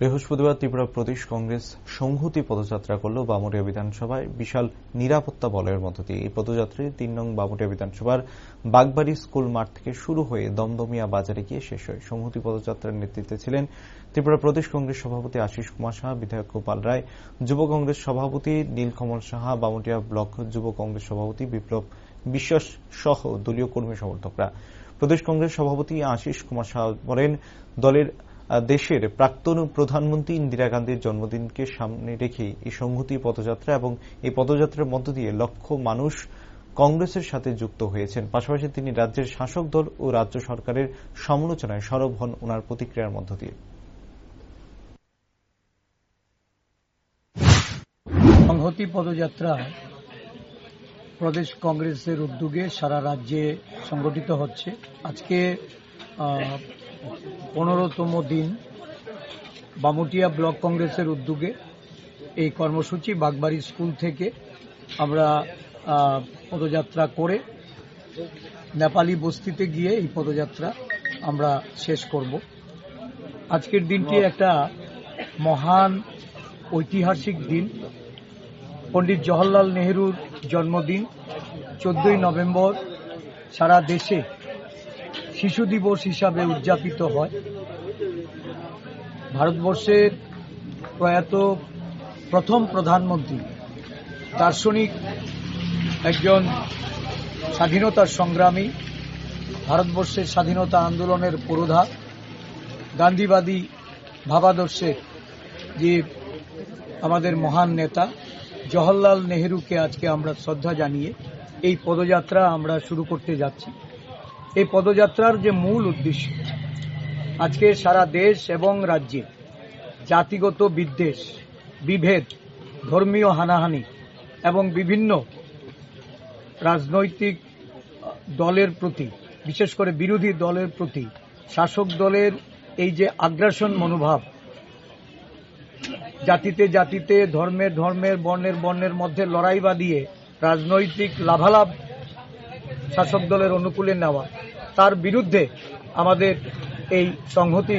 বৃহস্পতিবার ত্রিপুরা প্রদেশ কংগ্রেস সংহতি পদযাত্রা করল বামুরিয়া বিধানসভায়। বিশাল নিরাপত্তা বলয়ের মধ্য দিয়ে এই পদযাত্রাটি তিন নং বামুরিয়া বিধানসভার বাগবাড়ি স্কুল মাঠ থেকে শুরু হয়ে দমদমিয়া বাজারে গিয়ে শেষ হয়। সংহতি পদযাত্রার নেতৃত্বে ছিলেন ত্রিপুরা প্রদেশ কংগ্রেস সভাপতি আশিস কুমার সাহা, বিধায়ক গোপাল রায়, যুব কংগ্রেস সভাপতি নীলকমল সাহা বামুটিয়া ব্লক যুব কংগ্রেস সভাপতি বিপ্লব বিশ্বাস সহ দলীয় কর্মী সমর্থকরা। প্রদেশ কংগ্রেস সভাপতি আশিস কুমার সাহা বলেন, দলের দেশের প্রাক্তন প্রধানমন্ত্রী ইন্দিরা গান্ধীর জন্মদিনকে সামনে রেখে এই সংহতি পদযাত্রা এবং এই পদযাত্রার মধ্য দিয়ে লক্ষ মানুষ কংগ্রেসের সাথে যুক্ত হয়েছেন। পাশাপাশি তিনি রাজ্যের শাসক দল ও রাজ্য সরকারের সমালোচনায় সরব হন ওনার প্রতিক্রিয়ার মধ্য দিয়ে। সংহতি পদযাত্রা প্রদেশ কংগ্রেসের উদ্যোগে সারা রাজ্যে সংগঠিত হচ্ছে। আজকে পনেরোতম দিন বামুটিয়া ব্লক কংগ্রেসের উদ্যোগে এই কর্মসূচি বাগবাড়ি স্কুল থেকে আমরা পদযাত্রা করে নেপালি বস্তিতে গিয়ে এই পদযাত্রা আমরা শেষ করব। আজকের দিনটি একটা মহান ঐতিহাসিক দিন। পণ্ডিত জওহরলাল নেহরুর জন্মদিন, চোদ্দই নভেম্বর সারা দেশে শিশু দিবস হিসাবে উদযাপিত হয়। ভারতবর্ষের প্রয়াত প্রথম প্রধানমন্ত্রী, দার্শনিক একজন স্বাধীনতার সংগ্রামী, ভারতবর্ষের স্বাধীনতা আন্দোলনের পুরোধা গান্ধীবাদী ভাবাদর্শের যে আমাদের মহান নেতা জওহরলাল নেহরুকে আজকে আমরা শ্রদ্ধা জানিয়ে এই পদযাত্রা আমরা শুরু করতে যাচ্ছি। এই পদযাত্রার যে মূল উদ্দেশ্য, আজকে সারা দেশ এবং রাজ্যে জাতিগত বিদ্বেষ, বিভেদ, ধর্মীয় হানাহানি এবং বিভিন্ন রাজনৈতিক দলের প্রতি, বিশেষ করে বিরোধী দলের প্রতি, শাসক দলের এই যে আগ্রাসন মনোভাব, জাতিতে জাতিতে ধর্মের ধর্মের বর্ণের বর্ণের মধ্যে লড়াই বাঁধিয়ে রাজনৈতিক লাভালাভ শাসক দলের অনুকূলে নেওয়া। তার বিরুদ্ধে আমাদের এই সংহতি